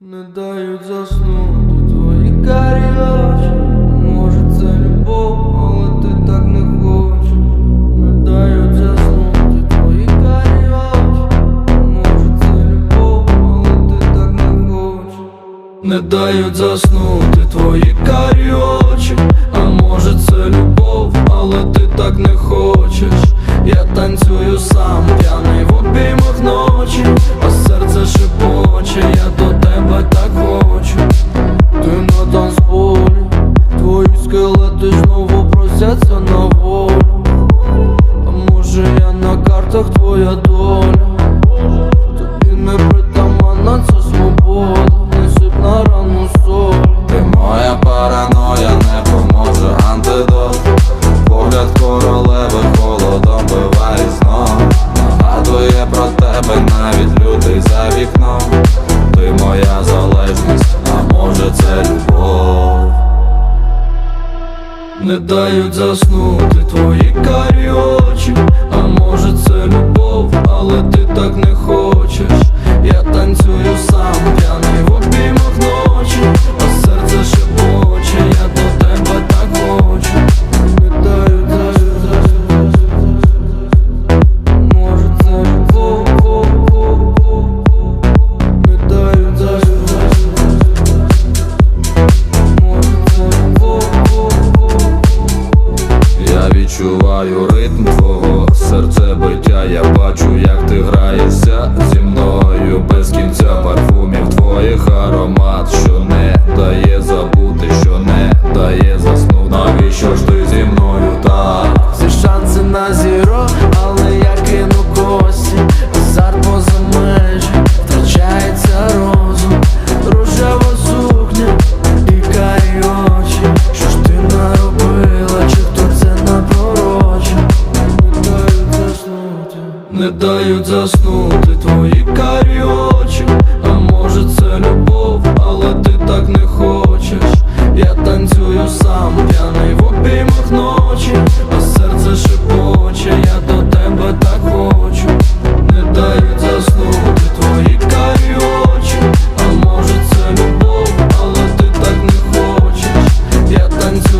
Не дають заснути твої карі очі Може це любов, але ти так не хочеш. Не дають заснути твої карі очі Може це любов, але ти так не хочеш. Не дають заснути твої карі очі А може це любов, але ти так не хочеш. Я танцюю сам, п'яний в обіймах ночі картах твоя доля. Тобі не притаманна ця свобода. Не сип на рану солі. Ти моя параноя, не поможе антидот. Погляд королеви холодом биває знов. Нагадує про тебе навіть лютий за вікном. Ти моя залежність, а може це любов. Не дають заснути твої карі танцюю сам, п'яний в обіймах ночі, а серце ще боче, я до тебе так хочу. Питаю, даю, даю, може це житло, не даю, даю, може це житло, я відчуваю ритм твого серцебиття, я бачу, як ти граєшся зі мною. але я кину кості, азарт поза межі, втрачається розум, рожева сукня і карі. Що ж ти наробила, чи хто це напророчив? Не дають заснути, не дають заснути твої карі очі, а може це любов, але ти. one, two.